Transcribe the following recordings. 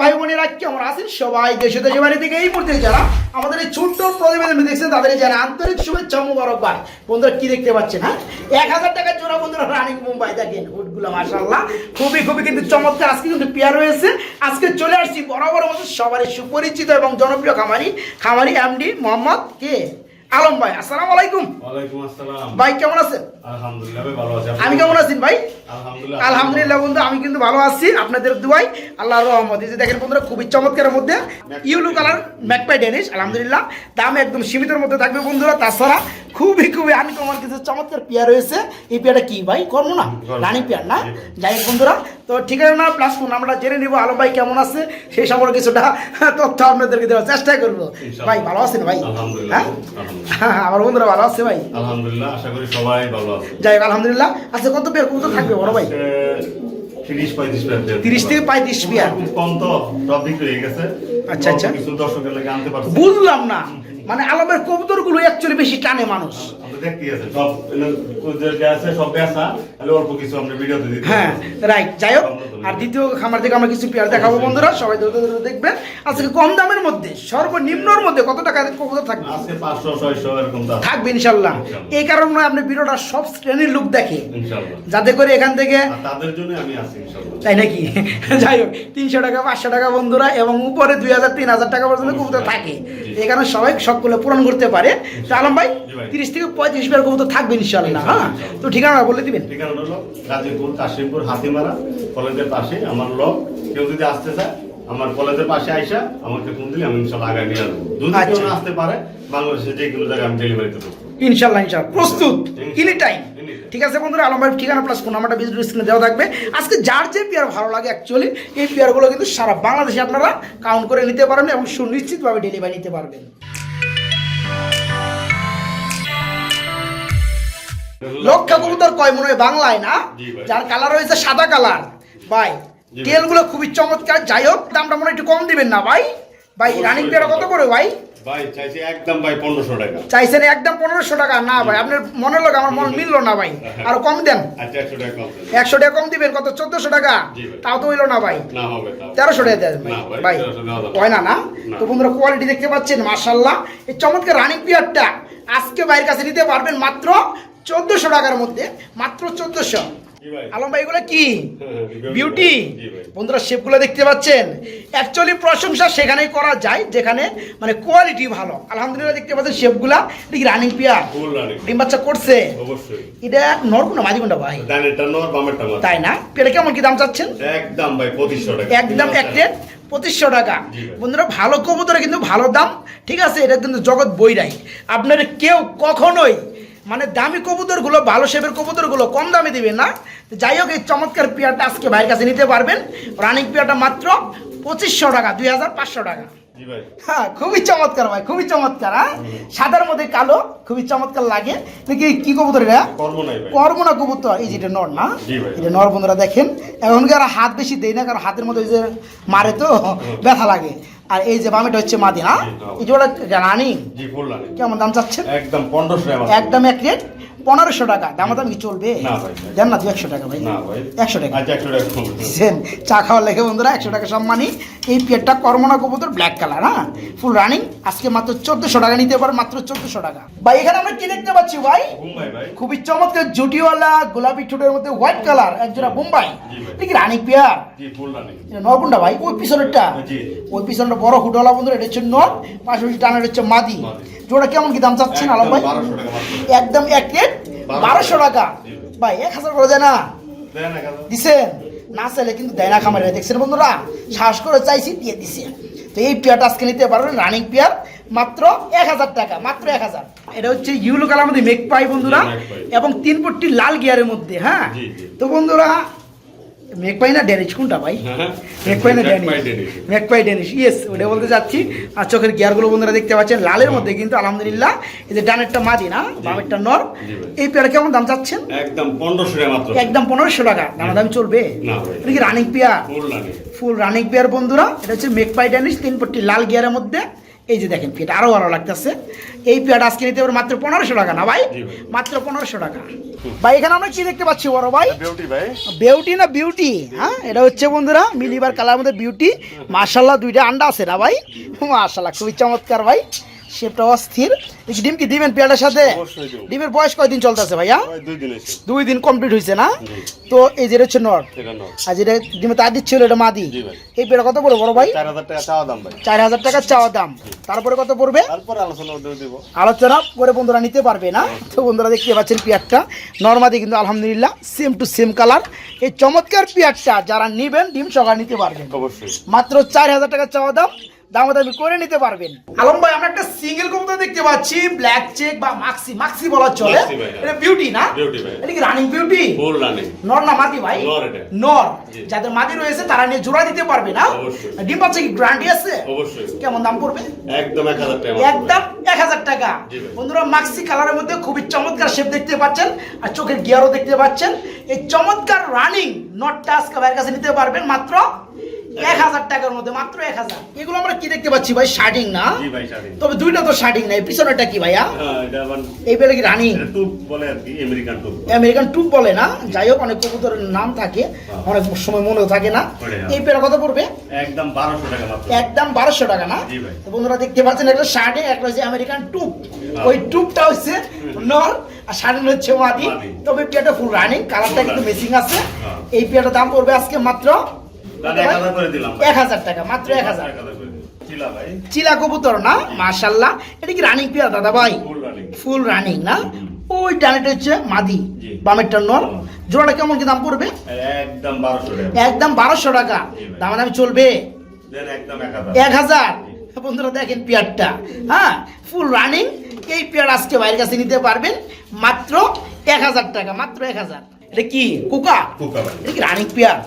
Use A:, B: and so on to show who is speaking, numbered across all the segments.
A: ভাই বোনেরা কেমন আছেন? সবাই দেশে দেশে বাড়ি থেকে এই মুহূর্তে যারা আমাদের এই ছোট্ট প্রতিবেদন দেখছেন, তাদের যারা আন্তরিক শুভেচ্ছা মুবারকবাদ। বন্ধুরা, কি দেখতে পাচ্ছেন হ্যাঁ? এক হাজার টাকার জোড়া বন্ধুরা রানিং মুম্বাই দেখেন উটগুলো মাসাল্লাহ খুবই খুবই কিন্তু চমৎকার, আজকে কিন্তু পেয়ার রয়েছে। আজকে চলে আসছি বরাবর মতো সবারই সুপরিচিত এবং জনপ্রিয় খামারি খামারি এমডি মোহাম্মদ কে? আলম ভাই আসসালামু আলাইকুম।
B: ওয়ালাইকুম আসসালাম।
A: ভাই কেমন আছেন?
B: আলহামদুলিল্লাহ ভাই ভালো আছি
A: আমি কেমন আছেন? ভাই?
B: আলহামদুলিল্লাহ।
A: আলহামদুলিল্লাহ বন্ধু আমি কিন্তু ভালো আছি। আপনাদের দুয়াই আল্লাহর রহমতে। যে দেখেন বন্ধুরা খুবই চমৎকারের মধ্যে ইউলু কালার ম্যাকপাই ডেনিশ আলহামদুলিল্লাহ। দাম একদম সীমিতের মধ্যে থাকবে বন্ধুরা তাছাড়া খুবই খুবই আমি তোমার কিছু চমৎকার পেয়ার রয়েছে। এই পেয়ারটা কি ভাই? কর্ম না। রানী পেয়ার না? যাই হোক বন্ধুরা তো ঠিক আছে না প্লাস ফোন আমরা জেনে নিব। আলম ভাই কেমন আছে? সেই সম্পর্কে কিছুটা তথ্য আপনাদেরকে দেওয়ার চেষ্টা করব। ভাই ভালো আছেন ভাই? হ্যাঁ। আমার বন্ধুরা ভালো আছে ভাই?
B: আলহামদুলিল্লাহ আশা করি সবাই ভালো আছে।
A: যাই হোক আলহামদুলিল্লাহ। আচ্ছা কত পেয়ার? কত থাকবে বড় ভাই?
B: তিরিশ পঁয়ত্রিশ মিনিট
A: তিরিশ থেকে পঁয়ত্রিশ পেয়ার?
B: খুব কম তো সব বিক্রি হয়ে গেছে।
A: আচ্ছা, আচ্ছা।
B: কিছু দর্শকের লাগে আনতে পারছি।
A: বুঝলাম না। মানে আলমের কবুতরগুলো অ্যাকচুয়ালি বেশি টানে মানুষ।
B: দেখতে আছে সব যে আছে সব বেচা। অল্প কিছু আমরা ভিডিওতে দিই
A: হ্যাঁ রাইট যাই হোক। আর দ্বিতীয় খামার থেকে আমরা কিছু পেয়ার দেখাবো বন্ধুরা। সবাই ধরে ধরে দেখবেন। আজকে কম দামের মধ্যে সর্বনিম্নর মধ্যে কত টাকা কবুতর থাকবে? থাকবে ইনশাল্লাহ। এই কারণে আপনি ভিডিওটা সব শ্রেণির লোক দেখে। যাতে করে এখান থেকে
B: তাদের জন্য আমি আছি
A: তাই নাকি? যাই হোক তিনশো টাকা পাঁচশো টাকা বন্ধুরা এবং উপরে দুই হাজার তিন হাজার টাকা পর্যন্ত কবুতর থাকে। এই কারণে সবাই সবগুলো পূরণ করতে পারে। তো আলম ভাই। তিরিশ থেকে পঁয়ত্রিশ পেয়ার কবুতর থাকবে ইনশাল্লাহ হ্যাঁ? তো ঠিকানা বলে দিবেন।
B: ঠিকানা হলো গাজীপুর কাশিমপুর হাতিমারা কলেজের পাশে আমার লোক। কেউ যদি আসতে চায় আমার কলেজের পাশে আইসা আমাকে ফোন দিলে আমি ইনশাল্লাহ নিয়ে আসব। যদি কেউ
A: আচ্ছা।
B: আসতে পারে বাংলাদেশে যে কোনো জায়গায় আমি ডেলিভারিতে দেবো
A: ইনশাল্লাহ ইনশাল্লাহ প্রস্তুত এনি টাইম ঠিক আছে বন্ধুরা আলম ভাইয়ের ঠিকানা প্লাস ফোন নাম্বারটা বিজনেস স্ক্রিনে দেওয়া থাকবে। আজকে যার যে পেয়ার ভালো লাগে অ্যাকচুয়ালি এই পেয়ারগুলো কিন্তু সারা বাংলাদেশে আপনারা কাউন্ট করে নিতে পারবেন এবং সুনিশ্চিতভাবে ডেলিভারি নিতে পারবেন। লক্ষা কবুতর কয় মনে হয় বাংলায় না? যার কালার রয়েছে সাদা কালার ভাই। তেলগুলো খুবই চমৎকার। যাই হোক দামটা মনে একটু কম দিবেন না ভাই? ভাই রানিং পেয়ার কত করে ভাই?
B: ভাই চাইছি একদম ভাই পনেরোশো টাকা।
A: চাইছেন একদম টাকা? না ভাই আপনার লোক আমার মন মিললো না ভাই। আরও কম দেন।
B: আচ্ছা একশো টাকা কম
A: টাকা কম দিবেন কত? চোদ্দশো টাকা? তাও তো হইল না ভাই।
B: না হবে
A: টাকা দেন ভাই।
B: না ভাই,
A: ভাই
B: 1300 দেওয়া যাবে না।
A: হয় না না?
B: না।
A: তো বন্ধুরা কোয়ালিটি দেখতে পাচ্ছেন এই চমৎকার রানিং পিয়ারটা আজকে বাইরের কাছে নিতে পারবেন মাত্র চোদ্দশো টাকার মধ্যে মাত্র চোদ্দশো। আলম ভাই এগুলো কি? বিউটি। বন্ধুরা শেপগুলো দেখতে পাচ্ছেন? অ্যাকচুয়ালি প্রশংসা সেখানেই করা যায় যেখানে মানে কোয়ালিটি ভালো। আলহামদুলিল্লাহ দেখতে পাচ্ছেন শেপগুলা দেখি রানিং পিয়ার ডিম বাচ্চা করছে? এটা নরকুনা মাঝি কোনটা ভাই?
B: নর
A: তাই না? পেয়ারা কেমন কি দাম চাচ্ছেন?
B: একদম ভাই পঁচিশশো টাকা।
A: একদম এক রেট পঁচিশশো টাকা। বন্ধুরা ভালো কবুতরে কিন্তু ভালো দাম। ঠিক আছে এটা কিন্তু জগৎ বইরাই আপনার কেউ কখনোই মানে দামি কবুতরগুলো ভালো শেপের কবুতরগুলো কম দামে দিবেন না। যাই হোক এই চমৎকার পেয়ারটা আজকে ভাইয়ের কাছে নিতে পারবেন। রানিং পেয়ারটা মাত্র পঁচিশশো টাকা দুই হাজার পাঁচশো টাকা। হ্যাঁ খুবই চমৎকার ভাই খুবই চমৎকার হ্যাঁ? সাদার মধ্যে কালো খুবই চমৎকার লাগে। দেখি কি কবুতর এটা? কর্মনা কবুতর এই যেটা নর না? এটা নর বন্ধুরা দেখেন এখনকার হাত বেশি দেয় না কারণ হাতের মধ্যে ওই যে মারে তো ব্যথা লাগে। আর এই যে বামেটা হচ্ছে
B: মাদিনা।
A: এই যে ওটা রানিং। কেমন দাম চাচ্ছেন?
B: একদম পনেরোশো টাকা
A: একদম এক রেট? পনেরোশো টাকা। দাম দাম চলবে?
B: না ভাই।
A: দেন না দু একশো টাকা ভাই। একশো টাকা।
B: আচ্ছা
A: চা খাওয়ার লেগে বন্ধুরা একশো টাকা সম্মানী এই পেটটা কর্মনা কবুতর ব্ল্যাক কালার হ্যাঁ? ফুল রানিং আজকে মাত্র চোদ্দশো টাকা নিতে পারে মাত্র চোদ্দশো টাকা। ভাই এখানে আমরা কি দেখতে পাচ্ছি ভাই? খুবই চমৎকার জুটিওয়ালা গোলাপি ঠোঁটের মধ্যে হোয়াইট কালার একজোড়া বোম্বাই। দেখি রানী পেয়ার নরকুন্ডা ভাই ওই পিছনেরটা। ওই পিছনটা বড় হুডওয়ালা বন্ধুরা এটা হচ্ছে নর পাশাপাশি টানের হচ্ছে মাদি। জোড়া কেমন কি দাম চাচ্ছেন আলম ভাই? একদম এক রেট
B: বারোশো।
A: টাকা। ভাই এক হাজার করে দেয় না? দিছেন? না চাইলে কিন্তু দেয় না খামারে। দেখছেন বন্ধুরা শ্বাস করে চাইছি দিয়ে দিছে। তো এই পেয়ারটা আজকে নিতে পারবেন রানিং পেয়ার মাত্র এক হাজার টাকা মাত্র এক হাজার। এটা হচ্ছে ইউলো কালার মধ্যে মেক পাই বন্ধুরা এবং তিন পট্টি লাল গিয়ারের মধ্যে হ্যাঁ। তো বন্ধুরা মেক পাই না ড্যানিশ কোনটা ভাই?
B: হ্যাঁ।
A: মেক পাই না ড্যানিশ।
B: ড্যানিশ।
A: মেক পাই ড্যানিশ ইয়েস ওটা বলতে যাচ্ছি। আর চোখের গিয়ারগুলো বন্ধুরা দেখতে পাচ্ছেন লালের মধ্যে কিন্তু আলহামদুলিল্লাহ এই যে ডানেরটা মাদি না বামেরটা নর এই পেয়ারা কেমন দাম চাচ্ছেন?
B: একদম পনেরোশো টাকা
A: একদম পনেরোশো টাকা দাম দাম চলবে? এটা কি running pair
B: full running
A: pair বন্ধুরা এটা হচ্ছে মেক পাই ড্যানিশ তিন পট্টি লাল গিয়ারের মধ্যে। এই যে দেখেন পেট আরও ভালো লাগতেছে। এই পেয়ারটা আজকে নিতে পারে মাত্র পনেরোশো টাকা না ভাই? মাত্র পনেরোশো টাকা। ভাই এখানে আমরা কি দেখতে পাচ্ছি বড় ভাই।
B: বিউটি ভাই।
A: বিউটি না বিউটি হ্যাঁ এটা হচ্ছে বন্ধুরা মিলিবার কালার মধ্যে বিউটি মার্শাল্লাহ দুইটা আন্ডা আছে না ভাই? মার্শাল্লাহ খুবই চমৎকার ভাই। শেপটা অস্থির। কি ডিম কি দিবেন পেয়ারটার সাথে ডিমের বয়স কয়দিন চলতেছে ভাইয়া?
B: দুই দিন
A: কমপ্লিট হয়েছে না? তো এই যে হচ্ছে নর। আর যেটা ডিমে তার দিচ্ছিল এটা মাদি। এই পেয়ারটা কত পড়বে বড় ভাই?
B: চার হাজার টাকা চাওয়া দাম
A: তারপরে কত পড়বে?
B: আলোচনা
A: করে বন্ধুরা নিতে পারবে না। তো বন্ধুরা দেখতে পাচ্ছেন পিয়ারটা। নর্মাদি কিন্তু আলহামদুলিল্লাহ সেম টু সেম কালার এই চমৎকার পিয়ারটা যারা নিবেন ডিম সকাল নিতে পারবেন। মাত্র চার হাজার টাকা চাওয়া দাম। দামাদামি করে নিতে পারবেন। আলম ভাই আমরা একটা সিঙ্গেল কবুতর দেখতে পাচ্ছি ব্ল্যাক চেক বা মাক্সি মাক্সি বলা চলে।
B: হ্যাঁ।
A: এটা বিউটি না? এটা কি রানিং বিউটি
B: ফুল রানিং
A: নর না মাদি ভাই?
B: নর এটা।
A: নর। যাদের মাদি রয়েছে তারা নিয়ে জোড়া দিতে পারবে না।
B: অবশ্যই।
A: ডিম বাচ্চা কি গ্যারান্টি আছে?
B: অবশ্যই।
A: কেমন দাম পড়বে?
B: একদম এক হাজার টাকা।
A: একদম এক হাজার টাকা। বন্ধুরা মাক্সি কালারের মধ্যে খুবই চমৎকার শেপ দেখতে পাচ্ছেন আর চোখের গিয়ারও দেখতে পাচ্ছেন। এই চমৎকার রানিং নটটা আজকে ভাইয়ের কাছে নিতে পারবেন মাত্র এক হাজার টাকার মধ্যে মাত্র এক হাজার। এগুলো আমরা কি দেখতে পাচ্ছি ভাই? শার্টিং না? তবে দুইটা তো শার্টিং নাই। পিছনেরটা কি ভাইয়া?
B: হ্যাঁ
A: এই বেলে কি রানিং
B: আমেরিকান টুপ
A: বলে না? যাই হোক অনেক কবুতরের নাম থাকে। অনেক সময় মনেও থাকে না। এই পেয়ারা কত পড়বে?
B: একদম বারোশো টাকা
A: একদম বারোশো টাকা না? বন্ধুরা দেখতে পাচ্ছেন একটা শার্টে একটা হচ্ছে আমেরিকান টুপ
B: হ্যাঁ।
A: ওই টুপটা হচ্ছে নর আর হচ্ছে মাদি। তবে পেয়ারটা ফুল রানিং কালারটা কিন্তু। আছে।
B: হ্যাঁ।
A: এই পেয়ারটার দাম পড়বে আজকে মাত্র
B: এক হাজার
A: টাকা মাত্র এক হাজার।
B: চিলা
A: কবুতর না? মাশাল্লাহ। এটা কি রানিং পেয়ার দাদা ভাই?
B: ফুল রানিং
A: না। ওই ডানেটা হচ্ছে মাদি
B: জি।
A: বামেরটা নর। জোড়াটা কেমন কি দাম পড়বে?
B: একদম বারোশো টাকা।
A: একদম বারোশো টাকা। দাম দামি চলবে।
B: এক হাজার।
A: এক হাজার। বন্ধুরা দেখেন পেয়ারটা। হ্যাঁ ফুল রানিং এই পেয়ার আজকে বাইরের কাছে নিতে পারবেন। মাত্র এক হাজার টাকা মাত্র এক হাজার। এটা কি? কুকা?
B: কুকা ভাই।
A: এটা কি রানিক পেয়ার?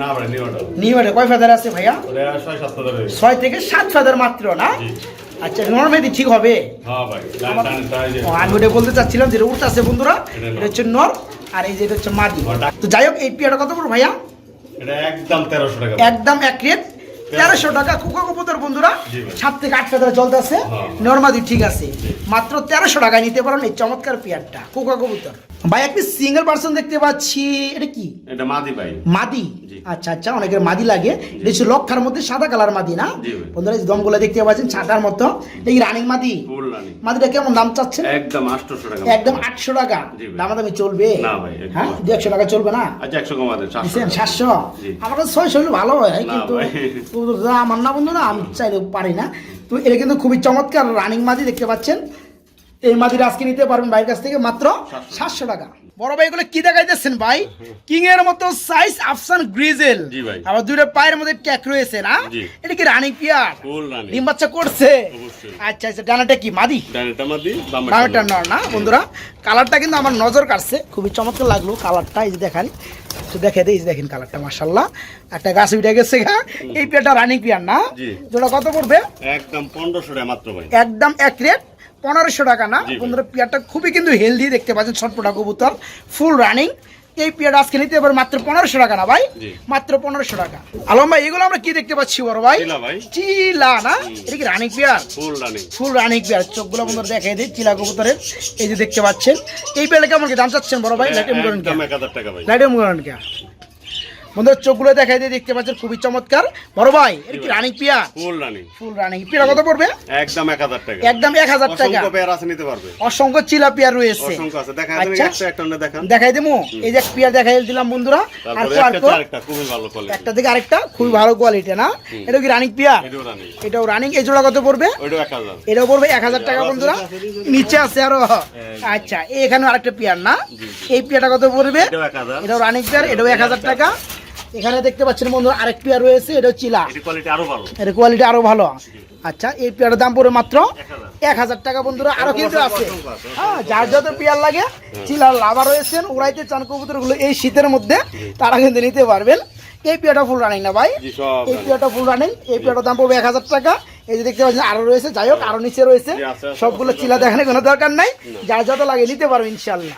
B: না ভাই নিওটা
A: নিউ কয় ফেদার আছে ভাইয়া?
B: ছয়
A: থেকে সাত ফেদার মাত্র না। আচ্ছা নর্মেদি ঠিক হবে?
B: হ্যাঁ
A: আমি ওটা বলতে চাচ্ছিলাম যে উঠতে আছে বন্ধুরা।
B: এটা
A: হচ্ছে নর আর এই যে এটা হচ্ছে মাদি। তো যাই হোক এই পেয়ারটা কত পড়ো ভাইয়া?
B: এটা একদম তেরোশো টাকা।
A: একদম এক রেট তেরোশো টাকা কুকা কবুতর বন্ধুরা সাত থেকে আট ফেদার জল আছে। নর্মাদি ঠিক আছে। মাত্র তেরোশো টাকায় নিতে পারেন এই চমৎকার পেয়ারটা কুকা কবুতর ভাই একটি সিঙ্গেল পার্সন দেখতে পাচ্ছি এটা কি?
B: এটা মাদি ভাই।
A: মাদি। আচ্ছা আচ্ছা অনেকের মাদি লাগে। এটা হচ্ছে লক্ষার মধ্যে সাদা কালার মাদি না। বন্ধুরা দমগুলো দেখতে পাচ্ছেন ছাতার মতো। এই রানিং মাদি? মাদিটা কেমন দাম চাচ্ছেন?
B: একদম আটশোশো টাকা
A: একদম আটশো টাকা।
B: জি ভাই।
A: দামাদামি চলবে?
B: না ভাই,
A: হ্যাঁ
B: না।
A: দু একশো টাকা চলবে না?
B: আচ্ছা একশো কমা দেন সাতশো।
A: আমার কাছে ছয়শো হলে ভালো হয় কিন্তু আমার না বন্ধু না আমি চাইলে পারি না। তো এটা কিন্তু খুবই চমৎকার রানিং মাদি দেখতে পাচ্ছেন। এই মাদির আজকে নিতে পারবেন বাইরের কাছ থেকে মাত্র সাতশো টাকা। বড় ভাই এগুলো কি দেখাইতেছেন ভাই? কিং এর মতো সাইজ আফসান গ্রিজেল আবার দুইটা পায়ের মধ্যে ট্যাক রয়েছে না? এটা কি রানিং পিয়ার? ডিম বাচ্চা করছে? আচ্ছা আচ্ছা ডানাটা কি মাদি?
B: মাদি।
A: নর না বন্ধুরা? কালারটা কিন্তু আমার নজর কাটছে খুবই চমৎকার লাগল কালারটা এই যে দেখেন। তো দেখে যে দেখেন কালারটা মার্শাল্লাহ একটা গাছ উঠে গেছে গা। এই পেয়ারটা রানিং পেয়ার না। যেটা কত পড়বে?
B: একদম পনেরোশো টাকা মাত্র ভাই।
A: একদম এক রেট। পনেরোশো টাকা না। বন্ধুরা পেয়ারটা খুবই কিন্তু হেলদি দেখতে পাচ্ছেন ছটপটা কবুতর ফুল রানিং এই পেয়ারটা আজকে নিতে এবার মাত্র পনেরোশো টাকা না ভাই? মাত্র পনেরোশো টাকা। আলম ভাই এগুলো আমরা কি দেখতে পাচ্ছি বড় ভাই?
B: চিলা
A: না? এটা কি running pair?
B: Full running
A: full running pair. চোখগুলো বন্ধুরা দেখাই দিই চিলা কবুতরের। এই যে দেখতে পাচ্ছেন। এই পেয়ারটা কেমন কি দাম চাচ্ছেন বড় ভাই? করেন
B: ভাই।
A: লাইটেম করেন কে বন্ধুরা চোখগুলো দেখাই দিয়ে দেখতে পাচ্ছেন খুবই চমৎকার। বড় ভাই এটা কি running pair
B: full running.
A: Full running. Pair কত পড়বে?
B: একদম এক হাজার টাকা।
A: একদম এক হাজার টাকা।
B: অসংখ্য পেয়ার আছে নিতে পারবে।
A: অসংখ্য চিলা পেয়ার রয়েছে।
B: অসংখ্য আছে। দেখা
A: আচ্ছা।
B: একটা একটা দেখান।
A: দেখাই দেবো? এই যে পেয়ার দেখাই দিলাম বন্ধুরা। আর তো আর
B: একটা
A: তো
B: চারটা খুবই ভালো কোয়ালিটি
A: একটা থেকে আরেকটা খুবই ভালো কোয়ালিটি না? এটা কি রানিং পেয়ার
B: এটাও রানিং।
A: এটাও রানিং। এই জোড়া কত পড়বে?
B: এক হাজার।
A: এটাও পড়বে এক হাজার টাকা বন্ধুরা। নিচে আছে আরও। আচ্ছা এখানে আরেকটা পেয়ার না? এই পেয়ারটা কত পড়বে?
B: এটাও এক হাজার।
A: এটাও রানিং পেয়ার এটাও এক হাজার টাকা। এখানে দেখতে পাচ্ছেন বন্ধুরা আরেক পেয়ার রয়েছে এটা চিলা
B: এটি কোয়ালিটি আরও ভালো।
A: এর কোয়ালিটি আরও ভালো। আচ্ছা এই পেয়ারের দাম পড়ে মাত্র
B: এক হাজার।
A: টাকা বন্ধুরা আরও কিন্তু আছে। হ্যাঁ যার যত পেয়ার লাগে চিলার লাভা রয়েছেন উড়াইতে চান কবুতরগুলো এই শীতের মধ্যে তারা কিন্তু নিতে পারবেন। এই পেয়ারটা ফুল রানিং না ভাই? এই পেয়ারটা ফুল রানিং এই পেয়ারটার দাম পড়বে এক হাজার টাকা। এই যে দেখতে পাচ্ছেন আরও রয়েছে যাই হোক আরও নিচে রয়েছে। সবগুলো চিলা দেখানোর কোনো দরকার নাই। যার যত লাগে নিতে পারবে ইনশাল্লাহ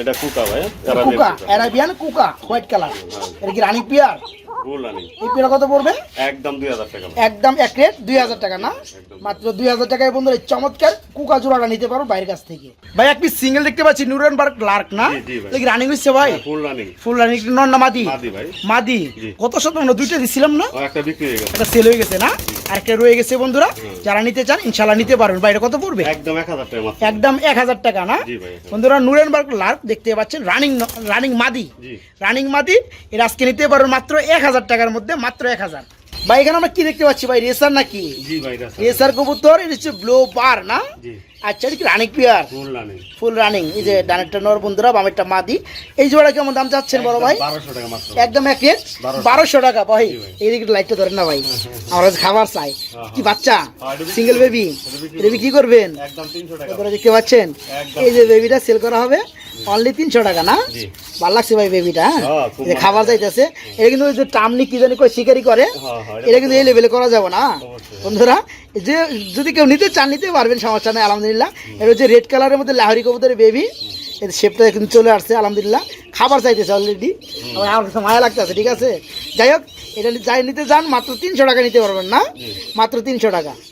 B: এটা কুকা ভাই
A: কুকা অ্যারাবিয়ান কুকা হোয়াইট কালার। এটা কি রানিং পেয়ার? এই পেয়ারা কত পড়বে?
B: একদম দুই হাজার টাকা
A: একদম এক রেট দুই হাজার টাকা না? মাত্র দুই হাজার টাকায় বন্ধুরা চমৎকার কুকা জোড়াটা নিতে পারো বাইরের কাছ থেকে। ভাই সিঙ্গেল দেখতে পাচ্ছি নুরেনবার্গ লার্ক না? রানিং হচ্ছে ভাই?
B: ফুল রানিং।
A: ফুল রানিং নন না মাদি। কত শতাংশ দুইটা দিছিলাম না?
B: ও একটা বিক্রি হয়ে গেছে।
A: একটা সেল হয়ে গেছে না? আরেকটা রয়ে গেছে বন্ধুরা যারা নিতে চান ইনশাল্লাহ নিতে পারবেন। বাইরে কত পড়বে?
B: একদম এক হাজার টাকা
A: একদম এক হাজার টাকা না? বন্ধুরা নুরেন বার্গ লার্ক দেখতে পাচ্ছেন রানিং রানিং মাদি। রানিং মাদি এর আজকে নিতে পারবেন মাত্র এক হাজার টাকার মধ্যে মাত্র এক হাজার। ভাই এখানে আমরা কি দেখতে পাচ্ছি? ভাই রেসার নাকি? রেসার কবুতর এটা হচ্ছে ব্লো বার না? আচ্ছা এটা কি রানিং পিয়ার
B: ফুল রানিং
A: এই যে ডানেরটা নর বন্ধুরা বামেরটা মাদি। এই জোড়া কেমন দাম চাচ্ছেন বড় ভাই? একদম এক রেট
B: বারোশো।
A: টাকা ভাই।
B: এই।
A: এইদিকে লাইটটা ধরেন না ভাই। আমরা যে খাবার চাই।
B: হ্যাঁ,
A: কি বাচ্চা?
B: হ্যাঁ,
A: সিঙ্গেল। বেবি
B: এটা বিক্রি
A: কি করবেন। দেখতে পাচ্ছেন? এই যে বেবিটা সেল করা হবে। অনলি তিনশো টাকা না? ভালো লাগছে ভাই বেবিটা
B: হ্যাঁ,
A: এই যে খাবার চাইতেছে এটা কিন্তু যে টামনি কি জানি কই শিকারি করে
B: হ্যাঁ হ্যাঁ
A: এটা কিন্তু এই লেভেলে করা যাবে না। বন্ধুরা যে যদি কেউ নিতে চান নিতে পারবেন সমস্যা নেই আলহামদুলিল্লাহ। এটা যে রেড কালারের মধ্যে লাহরি কবুতরের বেবি এর শেপটা কিন্তু চলে আসছে আলহামদুলিল্লাহ। খাবার চাইতেছে অলরেডি আমার কাছে মায়া লাগতেছে ঠিক আছে? যাই হোক এটা যাই নিতে চান মাত্র তিনশো টাকা নিতে পারবেন না? মাত্র তিনশো টাকা।